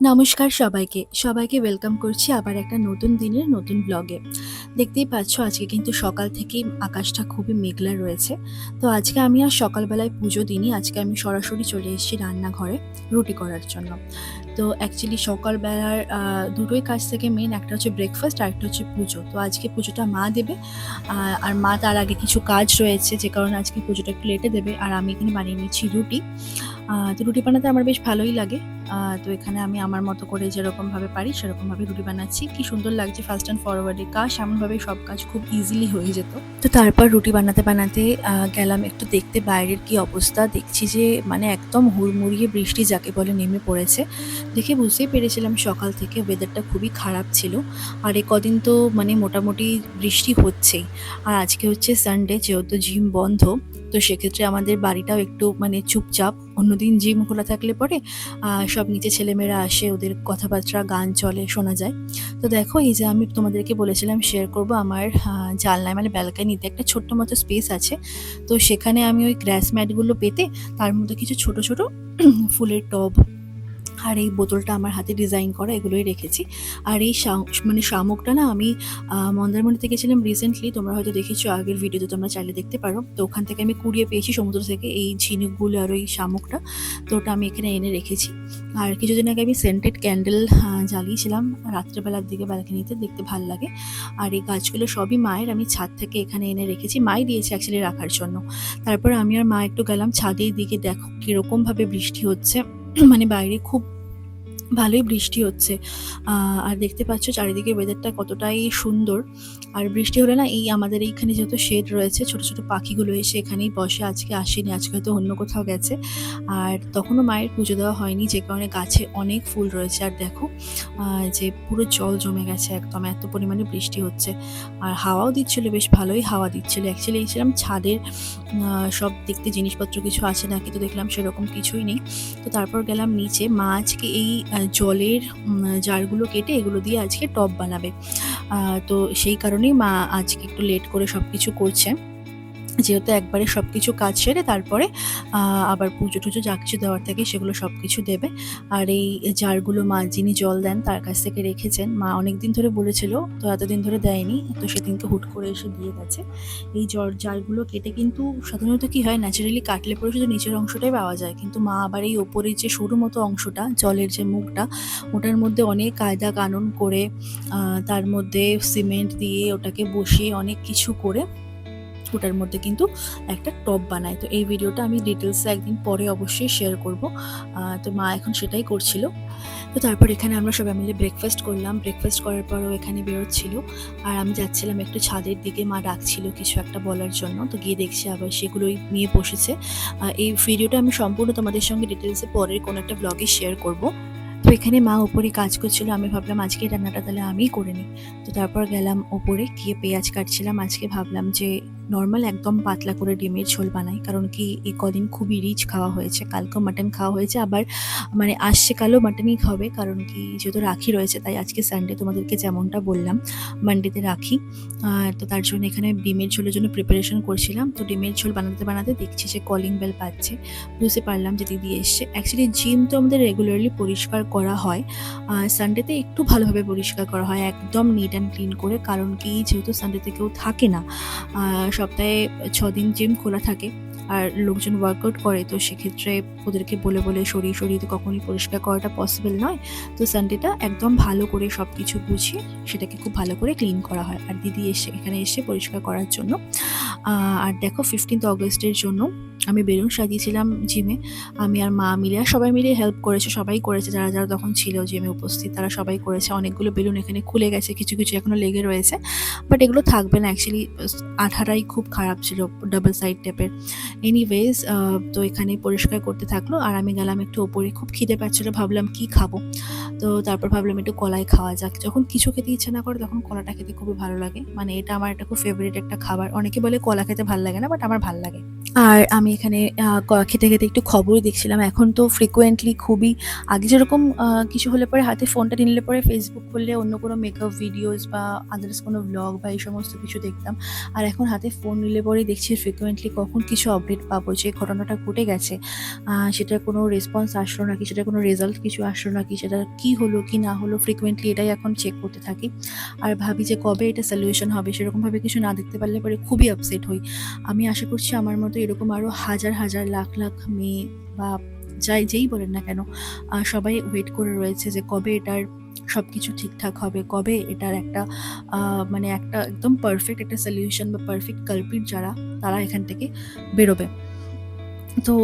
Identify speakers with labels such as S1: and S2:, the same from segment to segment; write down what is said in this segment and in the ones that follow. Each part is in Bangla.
S1: নমস্কার সবাইকে। সবাইকে ওয়েলকাম করছি আবার একটা নতুন দিনের নতুন ব্লগে দেখতেই পাচ্ছ, আজকে কিন্তু সকাল থেকেই আকাশটা খুবই মেঘলা রয়েছে। তো আজকে আমি আর সকালবেলায় পুজো দিনই আজকে আমি সরাসরি চলে এসেছি রান্নাঘরে রুটি করার জন্য। তো অ্যাকচুয়ালি সকালবেলার দুটোই কাজ থেকে মেন একটা হচ্ছে ব্রেকফাস্ট আর একটা হচ্ছে পুজো। তো আজকে পুজোটা মা দেবে আর মা তার আগে কিছু কাজ রয়েছে, যে কারণে আজকে পুজোটা একটু লেটে দেবে। আর আমি এখানে বানিয়ে নিচ্ছি রুটি। তো রুটি বানাতে আমার বেশ ভালোই লাগে। তো এখানে আমি আমার মতো করে যেরকমভাবে পারি সেরকমভাবে রুটি বানাচ্ছি। কি সুন্দর লাগছে ফার্স্ট অ্যান্ড ফরওয়ার্ডে কাজ এমনভাবে সব কাজ খুব ইজিলি হয়ে যেত। তো তারপর রুটি বানাতে বানাতে গেলাম একটু দেখতে বাইরের কি অবস্থা। দেখছি যে মানে একদম হুড়মুড়িয়ে বৃষ্টি যাকে বলে নেমে পড়েছে। দেখে বুঝতেই পেরেছিলাম সকাল থেকে ওয়েদারটা খুবই খারাপ ছিল। আর এ কদিন তো মানে মোটামুটি বৃষ্টি হচ্ছেই। আর আজকে হচ্ছে সানডে যেহেতু জিম বন্ধ তো সেক্ষেত্রে আমাদের বাড়িটাও একটু মানে চুপচাপ। অন্যদিন জিম খোলা থাকলে পরে সব নিচে ছেলেমেয়েরা আসে, ওদের কথাবার্তা, গান চলে, শোনা যায়। তো দেখো, এই যে আমি তোমাদেরকে বলেছিলাম শেয়ার করব আমার জানলায় মানে ব্যালকানিতে একটা ছোট্ট মতো স্পেস আছে। তো সেখানে আমি ওই গ্রাস ম্যাটগুলো পেতে, তার মধ্যে কিছু ছোট ছোট ফুলের টব আর এই বোতলটা আমার হাতে ডিজাইন করা এগুলোই রেখেছি। আর এই মানে শামুকটা না আমি আহ, মন্দারমণিতে গেছিলাম রিসেন্টলি তোমরা হয়তো দেখেছ আগের ভিডিওতে তোমরা চাইলে দেখতে পারো। তো ওখান থেকে আমি কুড়িয়ে পেয়েছি সমুদ্র থেকে এই ঝিনুকগুলো আর ওই শামুকটা। তো ওটা আমি এখানে এনে রেখেছি। আর কিছুদিন আগে আমি সেন্টেড ক্যান্ডেল জ্বালিয়েছিলাম রাত্রেবেলার দিকে ব্যালকানিতে দেখতে ভালো লাগে। আর এই গাছগুলো সবই মায়ের আমি ছাদ থেকে এখানে এনে রেখেছি। মাই দিয়েছে অ্যাকচুয়ালি রাখার জন্য। তারপর আমি আর মা একটু গেলাম ছাদের দিকে দেখো কীরকমভাবে বৃষ্টি হচ্ছে। মানে বাইরে খুব ভালোই বৃষ্টি হচ্ছে। আর দেখতে পাচ্ছ চারিদিকে ওয়েদারটা কতটাই সুন্দর। আর বৃষ্টি হলে না এই আমাদের এইখানে যেহেতু শেড রয়েছে, ছোট ছোট পাখিগুলো এসে এখানেই বসে, আজকে আসেনি, আজকে হয়তো অন্য কোথাও গেছে। আর তখনও মায়ের পুজো দেওয়া হয়নি, যে কারণে গাছে অনেক ফুল রয়েছে। আর দেখো যে পুরো জল জমে গেছে একদম, এত পরিমাণে বৃষ্টি হচ্ছে। আর হাওয়াও দিচ্ছিল, বেশ ভালোই হাওয়া দিচ্ছিল। অ্যাকচুয়ালি এসেছিলাম ছাদের সব দেখতে জিনিসপত্র কিছু আছে নাকি তো দেখলাম সেরকম কিছুই নেই। তো তারপর গেলাম নিচে, মা আজকে এই জলের জারগুলো কেটে এগুলো দিয়ে আজকে টপ বানাবে। তো সেই কারণেই মা আজকে একটু লেট করে সব কিছু করছে। যেহেতু একবারে সব কিছু কাজ সেরে তারপরে আবার পুজো টুজো যা কিছু দেওয়ার থাকে সেগুলো সব কিছু দেবে। আর এই জারগুলো মা যিনি জল দেন তার কাছ থেকে রেখেছেন। মা অনেক দিন ধরে বলেছিল, তো এতদিন ধরে দেয়নি, তো সেদিনকে হুট করে এসে দিয়ে গেছে। এই জল জারগুলো কেটে কিন্তু সাধারণত কি হয় ন্যাচারালি কাটলে পরে শুধু নিচের অংশটাই পাওয়া যায়। কিন্তু মা আবার এই ওপরের যে সরু মতো অংশটা, জলের যে মুখটা, ওটার মধ্যে অনেক কায়দা কানুন করে তার মধ্যে সিমেন্ট দিয়ে ওটাকে বসিয়ে অনেক কিছু করে ওটার মধ্যে কিন্তু একটা টপ বানায়। তো এই ভিডিওটা আমি ডিটেলসে একদিন পরে অবশ্যই শেয়ার করব। তো মা এখন সেটাই করছিল। তো তারপর এখানে আমরা সবাই মিলে ব্রেকফাস্ট করলাম। ব্রেকফাস্ট করার পরও এখানে বেরোচ্ছিল। আর আমি যাচ্ছিলাম একটু ছাদের দিকে। মা ডাকছিল কিছু একটা বলার জন্য। তো গিয়ে দেখছি আবার সেগুলোই নিয়ে বসেছে। এই ভিডিওটা আমি সম্পূর্ণ তোমাদের সঙ্গে ডিটেলসে পরের কোনো একটা ব্লগে শেয়ার করব। তো এখানে মা ওপরে কাজ করছিল। আমি ভাবলাম, আজকে রান্নাটা তাহলে আমিই করে নিই। তো তারপর গেলাম ওপরে গিয়ে পেঁয়াজ কাটছিলাম। আজকে ভাবলাম যে নর্মাল একদম পাতলা করে ডিমের ঝোল বানাই। কারণ কি, এই কদিন খুবই রিচ খাওয়া হয়েছে। কালকেও মাটন খাওয়া হয়েছে, আবার মানে আসছে কালও মাটনই খাবে কারণ কি, যেহেতু রাখি রয়েছে, তাই আজকে সানডে তোমাদেরকে যেমনটা বললাম মানডেতে রাখি। তো তার জন্য এখানে ডিমের ঝোলের জন্য প্রিপারেশন করছিলাম। তো ডিমের ঝোল বানাতে বানাতে দেখছি যে কলিং বেল পাচ্ছে। বুঝতে পারলাম যে দিদি এসছে। অ্যাকচুয়ালি জিম তো আমাদের রেগুলারলি পরিষ্কার করা হয়। সানডেতে একটু ভালোভাবে পরিষ্কার করা হয়। একদম নিট অ্যান্ড ক্লিন করে। কারণ কি, যেহেতু সানডেতে কেউ থাকে না সপ্তাহে ছ দিন জিম খোলা থাকে। আর লোকজন ওয়ার্কআউট করে, তো সেক্ষেত্রে ওদেরকে বলে বলে সরিয়ে তো কখনোই পরিষ্কার করাটা পসিবল নয়। তো সানডেটা একদম ভালো করে সব কিছু বুঝিয়ে সেটাকে খুব ভালো করে ক্লিন করা হয়। আর দিদি এসে, এখানে এসে পরিষ্কার করার জন্য আর দেখো ফিফটিন্থ অগস্টের জন্য আমি বেলুন সাজিয়েছিলাম জিমে আমি আর মা মিলে, আর সবাই মিলে হেল্প করেছে, সবাই করেছে, যারা যারা তখন ছিল জিমে উপস্থিত, তারা সবাই করেছে। অনেকগুলো বেলুন এখানে খুলে গেছে, কিছু কিছু এখনও লেগে রয়েছে। বাট এগুলো থাকবে না অ্যাকচুয়ালি আঠারাই খুব খারাপ ছিল ডাবল সাইড টাইপের এনিওয়েজ তো এখানে পরিষ্কার করতে থাকল আর আমি গেলাম একটু ওপরে। খুব খিদে পাচ্ছিলো, ভাবলাম কি খাব। তো তারপর ভাবলাম একটু কলাই খাওয়া যাক। যখন কিছু খেতে ইচ্ছে না করে তখন কলাটা খেতে খুবই ভালো লাগে। মানে এটা আমার একটা খুব ফেভারিট একটা খাবার। অনেকে বলে কলা খেতে ভালো লাগে না বাট আমার ভালো লাগে। আর আমি এখানে খেতে খেতে একটু খবর দেখছিলাম। এখন তো ফ্রিকোয়েন্টলি খুবই, আগে যেরকম কিছু হলে পরে হাতে ফোনটা নিলে পরে ফেসবুক খুললে অন্য কোনো মেকআপ ভিডিওস বা আদার্স কোনো ব্লগ বা এই সমস্ত কিছু দেখতাম। আর এখন হাতে ফোন নিলে পরে দেখছি ফ্রিকোয়েন্টলি কখন কিছু আপডেট পাবো, যে ঘটনাটা ঘটে গেছে সেটার কোনো রেসপন্স আসলো নাকি, সেটার কোনো রেজাল্ট কিছু আসলো নাকি, সেটা কি হলো, কি না হলো ফ্রিকোয়েন্টলি এটাই এখন চেক করতে থাকি। আর ভাবি যে কবে এটা সলিউশন হবে সেরকমভাবে কিছু না দেখতে পারলে পরে খুবই আপসেট হই। আমি আশা করছি আমার মতো এরকম আরও হাজার হাজার, লাখ লাখ মেয়ে বা যাই, যেই বলেন না কেন সবাই ওয়েট করে রয়েছে যে কবে এটার সব কিছু ঠিকঠাক হবে। কবে? এটার একটা মানে একটা একদম পারফেক্ট একটা সলিউশন বা পারফেক্ট কালপিট যারা, তারা এখান থেকে বেরোবে। তো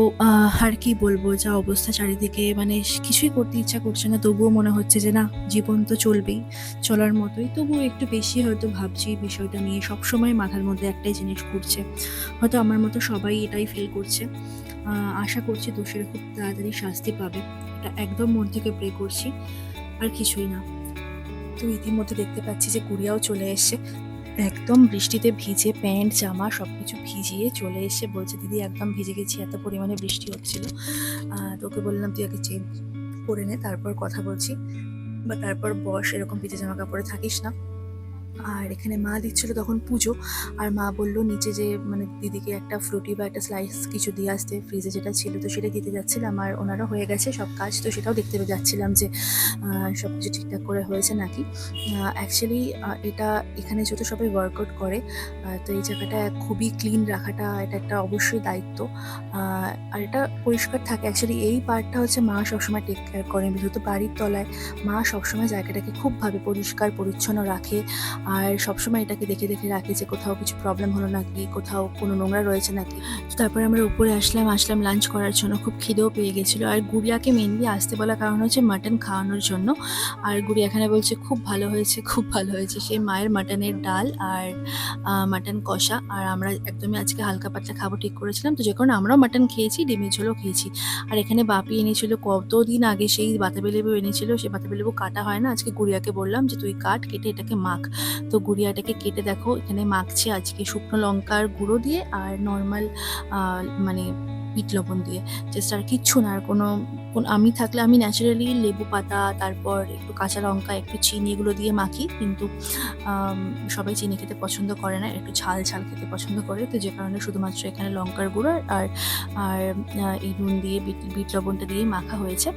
S1: আর কি বলব? যা অবস্থা চারিদিকে মানে কিছুই করতে ইচ্ছা করছে না। তবুও মনে হচ্ছে যে, না, জীবন তো চলবেই, চলার মতোই। তবুও একটু বেশি হয়তো ভাবছি বিষয়টা নিয়ে। সবসময় মাথার মধ্যে একটাই জিনিস ঘুরছে। হয়তো আমার মতো সবাই এটাই ফিল করছে। আশা করছি দোষের খুব তাড়াতাড়ি শাস্তি পাবে। এটা একদম মন থেকে প্রে করছি। আর কিছুই না। তো ইতিমধ্যে দেখতে পাচ্ছি যে কুড়িয়াও চলে এসছে। একদম বৃষ্টিতে ভিজে প্যান্ট, জামা সব কিছু ভিজিয়ে চলে এসে বলছে, দিদি, একদম ভিজে গেছি, এত পরিমাণে বৃষ্টি হচ্ছিল। তোকে বললাম তুই আগে চেঞ্জ করে নে, তারপর কথা বলছি। বা তারপর বস এরকম ভিজে জামা কাপড়ে থাকিস না। আর এখানে মা দিচ্ছিল তখন পুজো। আর মা বলল, নিচে যে মানে দিদিকে একটা ফ্রুটি বা একটা স্লাইস কিছু দিয়ে আসতে ফ্রিজে যেটা ছিল তো সেটা দিতে যাচ্ছিলাম। আর ওনারা হয়ে গেছে সব কাজ, তো সেটাও দেখতে যাচ্ছিলাম যে সব কিছু ঠিকঠাক করে হয়েছে নাকি? অ্যাকচুয়ালি এটা এখানে যেহেতু সবাই ওয়ার্কআউট করে তো এই জায়গাটা খুবই ক্লিন রাখাটা এটা একটা অবশ্যই দায়িত্ব। আর এটা পরিষ্কার থাকে। অ্যাকচুয়ালি এই পার্টটা হচ্ছে মা সবসময় টেক কেয়ার করেন যেহেতু বাড়ির তলায় মা সবসময় জায়গাটাকে খুবভাবে পরিষ্কার, পরিচ্ছন্ন রাখে। আর সবসময় এটাকে দেখে দেখে রাখি যে কোথাও কিছু প্রবলেম হলো নাকি, কোথাও কোনো নোংরা রয়েছে নাকি। তারপরে আমরা উপরে আসলাম আসলাম লাঞ্চ করার জন্য। খুব খিদেও পেয়ে গেছিল। আর গুড়িয়াকে মেনলি আসতে বলা কারণ হচ্ছে মাটন খাওয়ানোর জন্য। আর গুড়ি এখানে বলছে, খুব ভালো হয়েছে, খুব ভালো হয়েছে। সেই মায়ের মাটনের ডাল আর মাটন কষা। আর আমরা একদমই আজকে হালকা পাতলা খাব ঠিক করেছিলাম। তো যে কারণে আমরাও মাটন খেয়েছি, ডিমের ঝোলও খেয়েছি। আর এখানে বাপি এনেছিল, কতদিন আগে সেই বাতাবি লেবু এনেছিল। সেই বাতাবি লেবু কাটা হয় না। আজকে গুড়িয়াকে বললাম যে, তুই কাট, কেটে এটাকে মাখ। তো গুড়িয়াটাকে কেটে দেখো এখানে মাখছে আজকে শুকনো লঙ্কার গুঁড়ো দিয়ে আর নর্মাল মানে বিট লবণ দিয়ে। জাস্ট আর কিচ্ছু না, আর কোনো আমি থাকলে আমি ন্যাচারালি লেবু পাতা, তারপর একটু কাঁচা লঙ্কা, একটু চিনি এগুলো দিয়ে মাখি। কিন্তু সবাই চিনি খেতে পছন্দ করে না, একটু ঝাল ঝাল খেতে পছন্দ করে। তো যে কারণে শুধুমাত্র এখানে লঙ্কার গুঁড়ো আর আর এই নুন দিয়ে, বিট বিট লবণটা দিয়ে মাখা হয়েছে।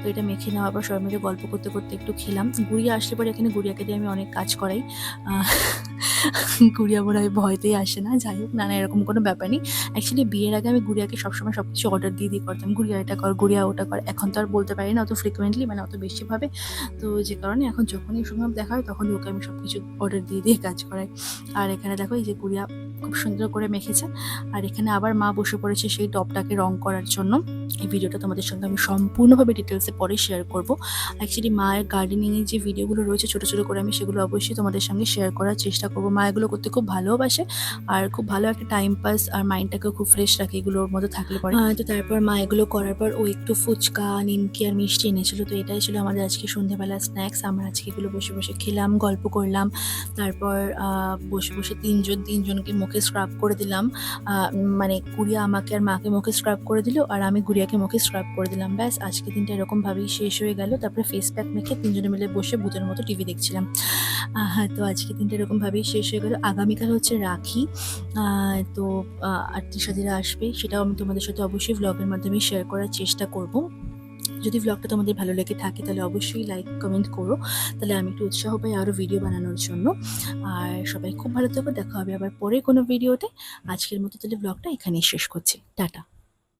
S1: তো এটা মেখে নেওয়ার পর সবাই মিলে গল্প করতে করতে একটু খেলাম। গুড়িয়া আসলে পরে এখানে গুড়িয়াকে দিয়ে আমি অনেক কাজ করাই। গুড়িয়া মনে হয় ভয়তেই আসে না, যাই হোক, না এরকম কোনো ব্যাপার নেই। অ্যাকচুয়ালি বিয়ের আগে আমি গুড়িয়াকে সবসময় সব কিছু অর্ডার দিয়ে দিয়ে করতাম। গুড়িয়া এটা কর, গুড়িয়া ওটা কর, এখন তো আর বলতে পারি না, অত ফ্রিকুয়েন্টলি মানে অত বেশিভাবে তো যে কারণে এখন যখনই সম্ভব দেখা হয়, তখনই ওকে আমি সব কিছু অর্ডার দিয়ে দিয়ে কাজ করাই। আর এখানে দেখো, এই যে গুড়িয়া খুব সুন্দর করে মেখেছে। আর এখানে আবার মা বসে পড়েছে সেই টপটাকে রং করার জন্য। এই ভিডিওটা তোমাদের সঙ্গে আমি সম্পূর্ণভাবে ডিটেলসে পরে শেয়ার করব। অ্যাকচুয়ালি মায়ের গার্ডেনিংয়ের যে ভিডিওগুলো রয়েছে, ছোটো ছোটো করে আমি সেগুলো অবশ্যই তোমাদের সঙ্গে শেয়ার করার চেষ্টা করব। মা এগুলো করতে খুব ভালোবাসে আর খুব ভালো একটা টাইম পাস আর মাইন্ডটাকেও খুব ফ্রেশ রাখে এগুলোর মধ্যে থাকলে পরে। তো তারপর মা এগুলো করার পর ও একটু ফুচকা, নিমকি আর মিষ্টি এনেছিল। তো এটাই ছিল আমাদের আজকে সন্ধ্যেবেলা স্ন্যাক্স আমরা আজকে এগুলো বসে বসে খেলাম, গল্প করলাম। তারপর বসে বসে তিনজন, তিনজনকে মুখে স্ক্রাব করে দিলাম। মানে গুড়িয়া আমাকে আর মাকে মুখে স্ক্রাব করে দিল আর আমি গুড়িয়াকে মুখে স্ক্রাব করে দিলাম। ব্যাস, আজকে দিনটা এরকমভাবেই শেষ হয়ে গেল। তারপরে ফেস প্যাক মেখে তিনজনে মিলে বসে ভূতের মতো টিভি দেখছিলাম। তো আজকে দিনটা এরকমভাবেই শেষ হয়ে গেল। আগামীকাল হচ্ছে রাখি। তো আত্মীয় আসবে। সেটাও আমি তোমাদের সাথে অবশ্যই ভ্লগের মাধ্যমে শেয়ার করার চেষ্টা করব। যদি ভ্লগটা তোমাদের ভালো লেগে থাকে, তাহলে অবশ্যই লাইক কমেন্ট করো। তাহলে আমি একটু উৎসাহ পাই আরও ভিডিও বানানোর জন্য। আর সবাই খুব ভালো থাকো। দেখা হবে আবার পরে কোনো ভিডিওতে আজকের মতো তাহলে ব্লগটা এখানেই শেষ করছি। টাটা।